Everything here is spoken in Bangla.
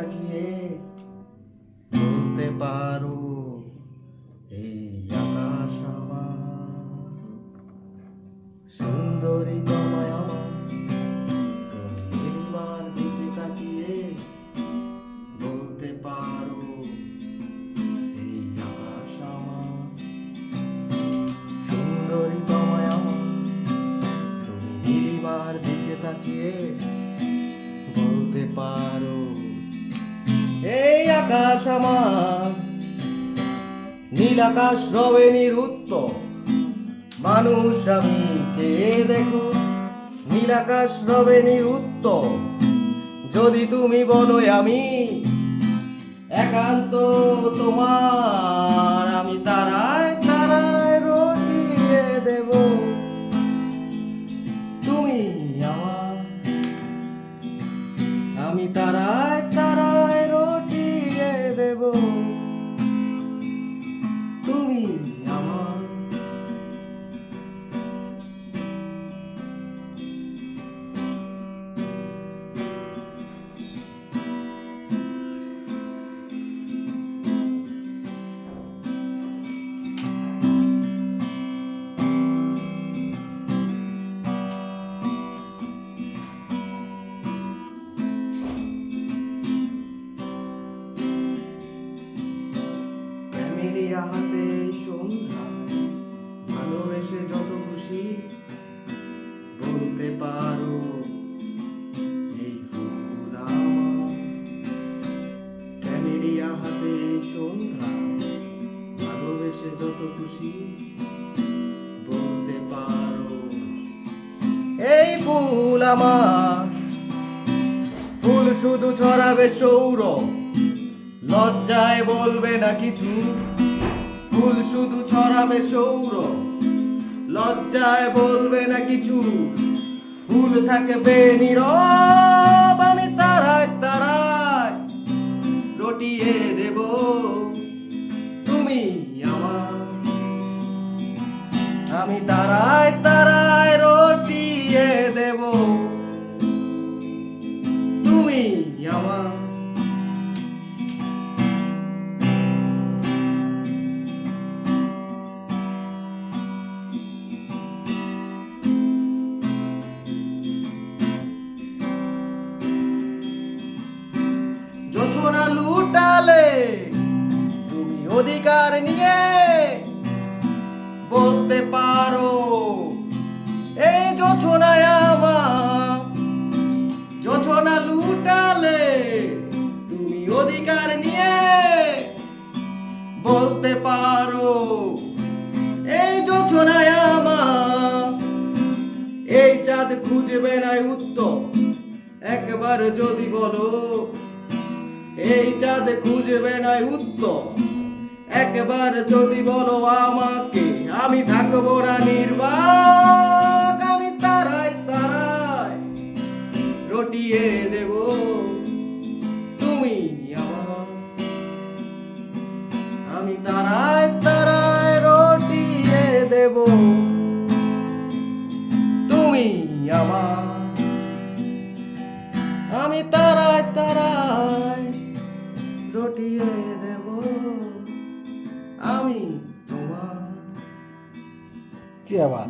তাকিয়ে বলতে পারো এই আকাশ আমার সুন্দরী বলতে পারো এই তাকিয়ে বলতে পারো আকাশ আমার। নীল আকাশ রবে নিরুত্ত। মানুষ আমি চেয়ে দেখো। নীল আকাশ রবে নিরুত্ত। যদি তুমি বলো আমি একান্ত তোমার, আমি তারায় তারায় রটিয়ে দেব। তুমি আমার, আমি তারায় হাতে সন্ধ্যা, ভালোবেসে যত খুশি বলতে পারো এই আমার। হাতে সন্ধ্যা, ভালোবেসে যত খুশি বলতে পারো এই ফুল আমার ফুল শুধু ছড়াবে সৌরভ, লজ্জায় বলবে না কিছু ফুল শুধু ছড়াবে সৌর। লজ্জায় বলবে না কিছু। ফুল থাকবে নীরব আমি তারায় তারায় রটিয়ে দেব। তুমি আমার, আমি তারায় অধিকার নিয়ে বলতে পারো। এই যোছনায় আমার যোছনা লুটালে তুমি অধিকার নিয়ে বলতে পারো। এই যোছনায় আমার, এই চাঁদ খুঁজবে না উত্তর। একবার যদি বলো, এই চাঁদ খুঁজবে না উত্তর। একবার যদি বলো আমাকে, আমি থাকব না নির্বাক আমি তারায় তারায় রটিয়ে দেব। তুমি আমার, আমি তারায় তারায় রটিয়ে দেব। তুমি আমার, আমি তারায় তারায় রটিয়ে দেব। আমি তোমার। কি আবার